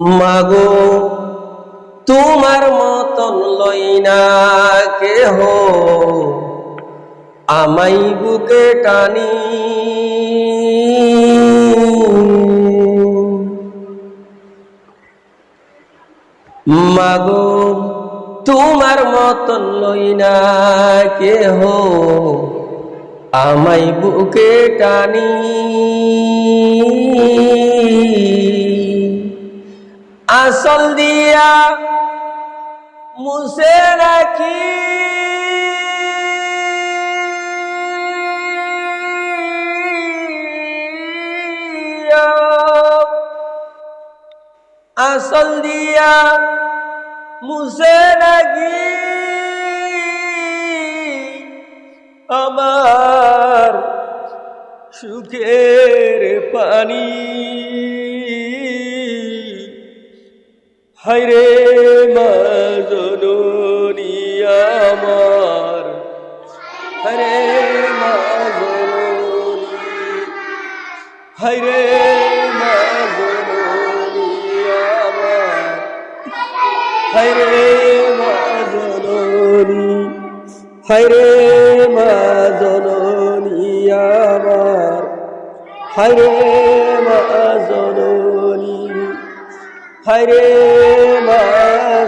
মাগো, তোমার মতন লই না কেহ। আমাই বুকে টানি। মাগো, তোমার মতন লই না কেহ। আমাই বুকে টানি। আসল দিয়া মুছে রাখি। আসল দিয়া মুছে রাখি। আমার সুখের পানি। হায়রে মা আমার। হরে মা জননী। হায়রে মা জননী আমার। জননী। হায়রে মা হায়রে হায়রে মা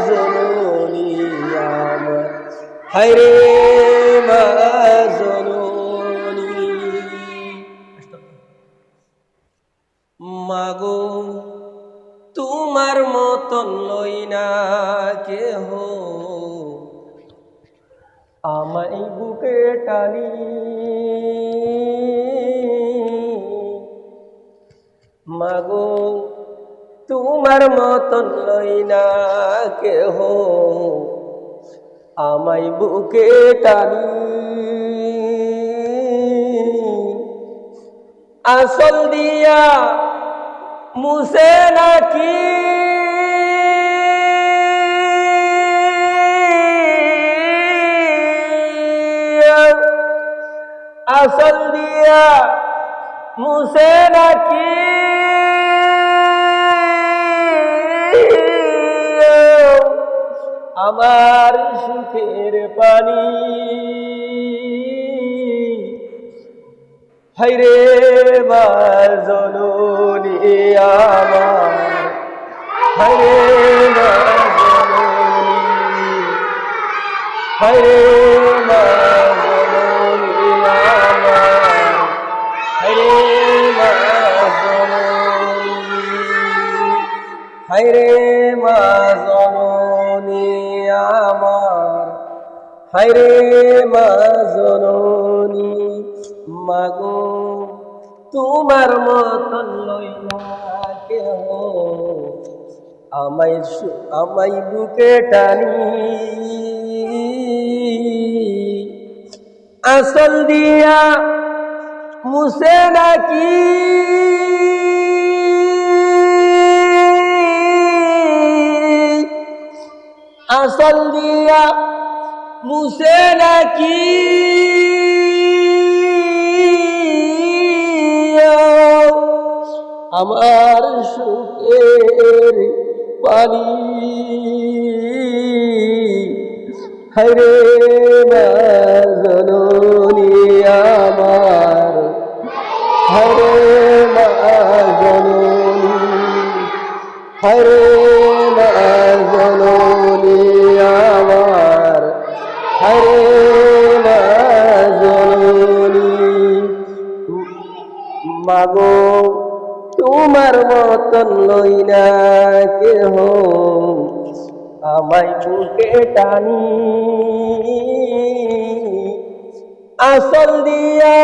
জননী আমার হায়রে মা জননী মাগো, তোমার মতন লই না কেহ। আমায় বুকে টানি। মাগো তোমার মতন লই না কেহ। আমায় বুকে টানি। আসল দিয়া মুসে নাকি? আসল দিয়া মুসে নাকি? আমার সুখের পানি। হাইরে মার জননী আমার। হাইরে মার জননী। হাইরে হায়রে মা মাগো, তোমার মতন লইলা কেহ বুকে টানি। আসল দিয়া মুসে নাকি? আসল দিয়া মুসে নাকি? আমার সুখের পানি। হরে জননী আমার। হরে জননী হরে মা মতন লই না কেহ আমায় বুকে টানি। আসল দিয়া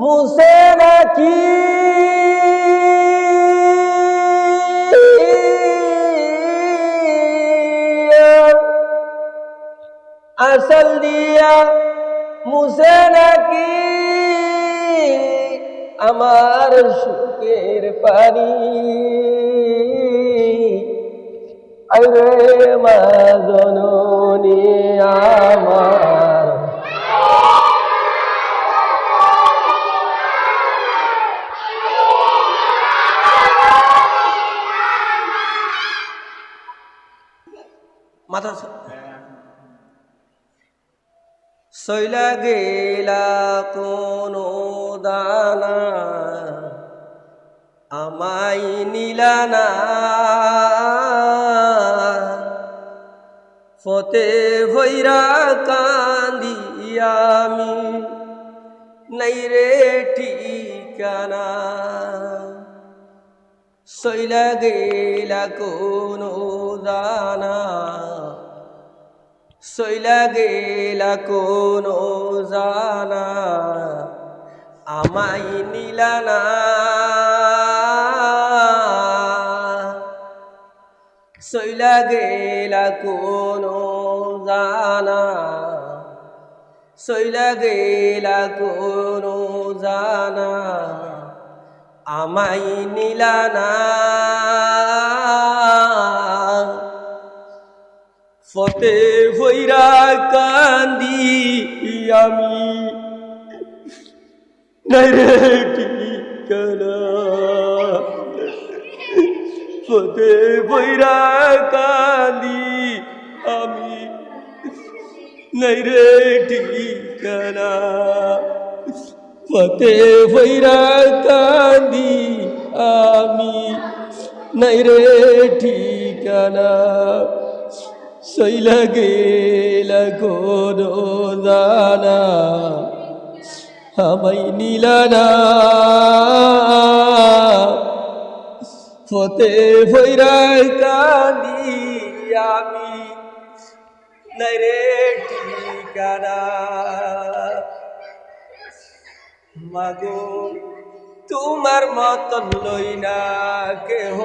মুসে নাকি? আসল দিয়া মুসে নাকি? আমার সুখের পানি। আরে মা আমার মাথা সইলা গেলা কোনো দানা আমাই নিলানা ফতে ভৈরা কান্দি আমি, নাই রে ঠিকানা। সইলা গেলা কোনো দানা, সইলা গেলা কোনো জানা আমাই নিলানা সইলা গেলা কোনো জানা। সইলা গেলা কোনো জানা। আমাই নিলানা ফতে ভৈরা কান্দি আমি নরে ঠিকানা ফতে ভৈরা কান্দি আমি। নরে ঠিকানা ফতে ভৈরা কান্দি আমি। নরে ঠিকানা। সইলা গেলা কোনো দানা আমাই নিলানা ফতে ভৈরা কান্দি আমি। নাই রে ঠিকানা। মাগো, তোমার মতন লই না কেহ।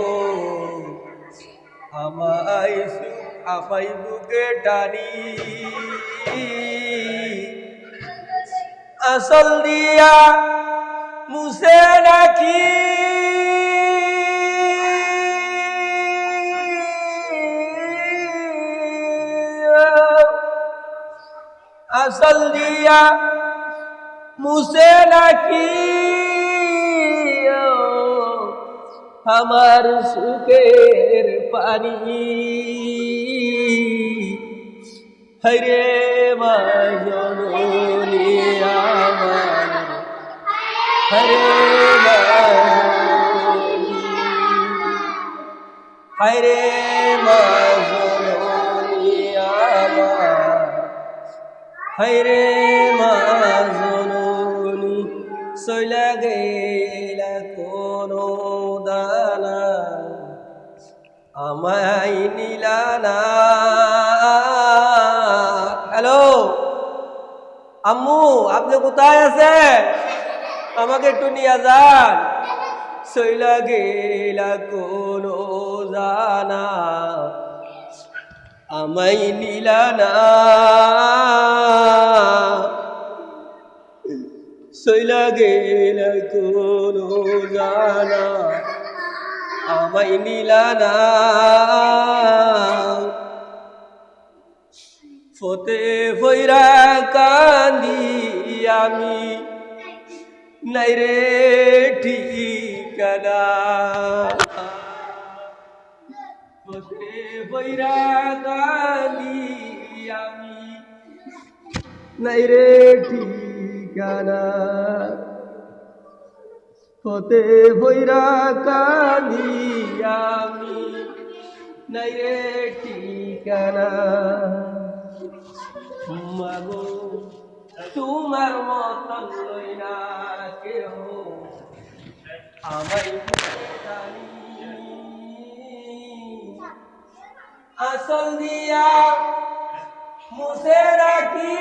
সুখ আপাই বুকে টানি। আসল দিয়া মুসে রাখি আসল দিয়া মুসে রাখি আমার সুখের পানি। হরে মাজনী হরে হরে মাজনী আমার হরে মাজনী সইলা গেলা কোনো দানা, আমায় নিলানা হ্যালো, আম্মু, আপনি কোথায় আছেন? আমাকে একটু নিয়ে যান। সইলা গেলা কোনো জানা, আমায় নিলানা সইলা গেলা কোনো জানা, আমায় নিলানা ফতে ভৈরা কান্দি আমি নাই রে ভৈরা কান্দি আমি। নাই রে ঠিকানা। ভৈরা কাঁদি আমি। নাই রে ঠিকানা। মাগো তোমার মতন লই না কেহ আমায় আসল দিয়া মুসে রাখি।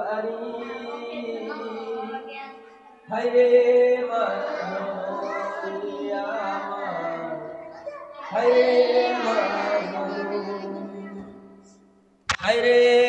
সুখের পারি হাইরে মায়া হাইরে হাইরে